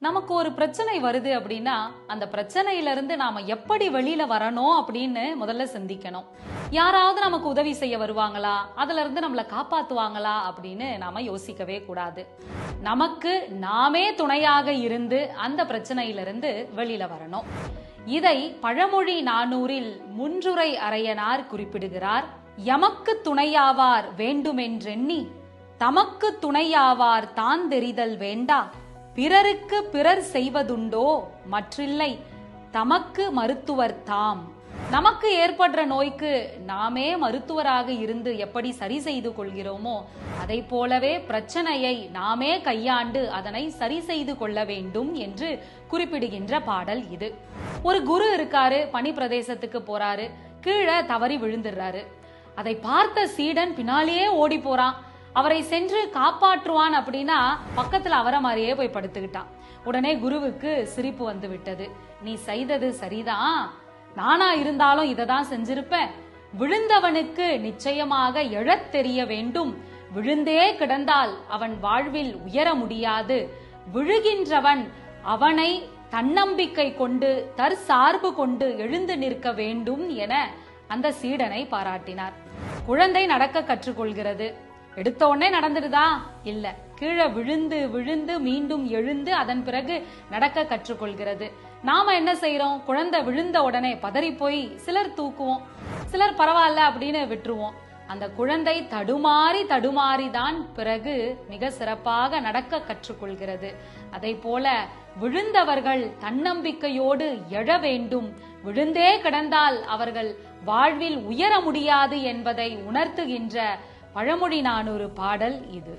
நமக்கு ஒரு பிரச்சனை வருது அப்படின்னா அந்த பிரச்சனையில இருந்து நாம எப்படி வெளியில வரணும் அப்படின்னு முதல்ல சிந்திக்கணும். யாராவது நமக்கு உதவி செய்ய வருவாங்களா? அதுல இருந்து நம்மளை காப்பாத்துவாங்களா? அப்படின்னு நாம யோசிக்கவே கூடாது. நமக்கு நாமே துணையாக இருந்து அந்த பிரச்சனையிலிருந்து வெளியில வரணும். இதை பழமொழி நானூறில் முன்றுரை அறையனார் குறிப்பிடுகிறார் எமக்கு துணையாவார் வேண்டுமென்றெண்ணி தமக்கு துணையாவார் தான் தெரிதல் வேண்டா பிறருக்கு பிறர் செய்வதுண்டோ மற்றில்லை. தமக்கு மருத்துவர் தாம். நமக்கு ஏற்படுற நோய்க்கு நாமே மருத்துவராக இருந்து எப்படி சரி செய்து கொள்கிறோமோ அதை போலவே பிரச்சனையை நாமே கையாண்டு அதனை சரி செய்து கொள்ள வேண்டும் என்று குறிப்பிடுகின்ற பாடல் இது. ஒரு குரு இருக்காரு பனி பிரதேசத்துக்கு போறாரு கீழே தவறி விழுந்துடுறாரு. அதை பார்த்த சீடன் பின்னாலேயே ஓடி போறான். அவரை சென்று காப்பாற்றுவான் அப்படின்னா பக்கத்துல அவரை மாதிரியே போய் படுத்துக்கிட்டான் உடனே குருவுக்கு சிரிப்பு வந்து விட்டது நீ செய்தது சரிதான் நானா இருந்தாலும் இதை தான் செஞ்சிருப்பேன். விழுந்தவனுக்கு நிச்சயமாக எழத் தெரிய வேண்டும். விழுந்தே கிடந்தால் அவன் வாழ்வில் உயர முடியாது. விழுகின்றவன் அவனை தன்னம்பிக்கை கொண்டு தற்சார்பு கொண்டு எழுந்து நிற்க வேண்டும் என அந்த சீடனை பாராட்டினார். குழந்தை நடக்க கற்றுக்கொள்கிறது. எடுத்த உடனே நடந்துடுதா? இல்ல. கீழே விழுந்து விழுந்து மீண்டும் எழுந்து அதன் பிறகு நடக்க கற்றுக்கொள்கிறது. நாம என்ன செய்யறோம் குழந்தை விழுந்த உடனே பதறி போய் சிலர் தூக்குவோம். சிலர் பரவாயில்ல அப்படின்னு விட்டுருவோம். அந்த குழந்தை தடுமாறி தடுமாறி தான் பிறகு மிக சிறப்பாக நடக்க கற்றுக்கொள்கிறது. அதை போல விழுந்தவர்கள் தன்னம்பிக்கையோடு எழ வேண்டும். விழுந்தே கிடந்தால் அவர்கள் வாழ்வில் உயர முடியாது என்பதை உணர்த்துகின்ற பழமொழி நானூறு பாடல் இது.